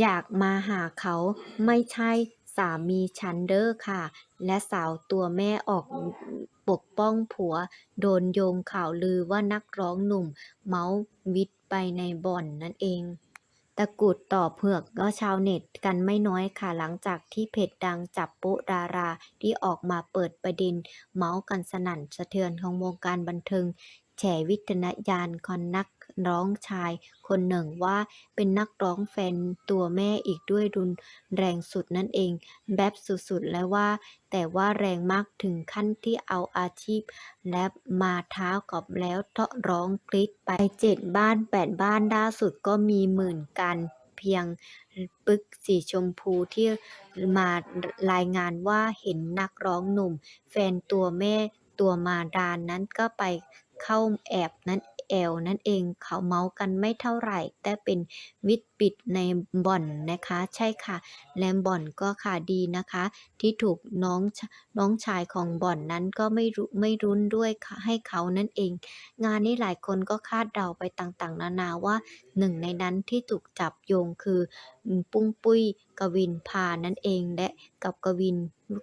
อยากมาหาเขาไม่ใช่สามีฉันเด้อค่ะ และสาวตัวแม่ออกปกป้องผัว โดนโยงข่าวลือว่านักร้องหนุ่ม เมาวิดไปในบ่อนนั่นเองตะกุดต่อเผือกก็ชาวเน็ตกันไม่น้อยค่ะหลังจากที่เพจดังจับโป๊ดาราที่ออกมาเปิดประเด็น เมาส์กันสนั่นสะเทือนของวงการบันเทิง แฉวิจารณญาณของนักร้องชายคนหนึ่งว่าเป็นนักร้องแฟนตัวแม่อีกด้วยรุนแรงสุดนั่นเอง แบบสุดๆ แล้วว่า แต่ว่าแรงมากถึงขั้นที่เอาอาชีพ และมาท้ากับแล้วเทาะร้องกรีดไปเจ็ดบ้านแปดบ้านล่าสุดก็มีหมื่นกันเพียงปึกสีชมพูที่มารายงานว่าเห็นนักร้องหนุ่ม แฟนตัวแม่ตัวมาดานนั้นก็ไป เข้าแอบนั้นแอวนั่นเองเขาเมาส์กันไม่เท่าไหร่ แต่เป็นวิดปิดในบ่อนนะคะ ใช่ค่ะ แลมบ่อนก็ค่ะดีนะคะ ที่ถูกน้องน้องชายของบ่อนนั้นก็ไม่รู้ไม่รุนด้วยค่ะให้เขานั่นเอง งานนี้หลายคนก็คาดเดาไปต่างๆ นานาว่าหนึ่งในนั้นที่ถูกจับโยงคือปุ้งปุ้ยกวินพานั่นเองและกับกวิน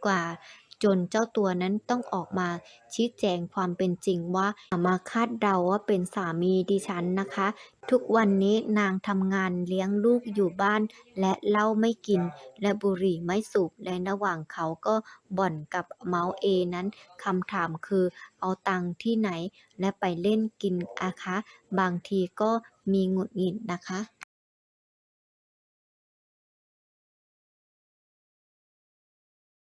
กว่า จนเจ้าตัวนั้นต้องออกมาชี้แจงความเป็นจริงว่ามาคาดเดาว่าเป็นสามีดิฉันนะคะ ทุกวันนี้นางทำงานเลี้ยงลูกอยู่บ้าน และเหล้าไม่กิน และบุหรี่ไม่สูบและระหว่างเขาก็บ่อนกับเมาส์เอนั้นคำถามคือเอาตังที่ไหน และไปเล่นกินอะคะ บางทีก็มีหงุดหงิดนะคะ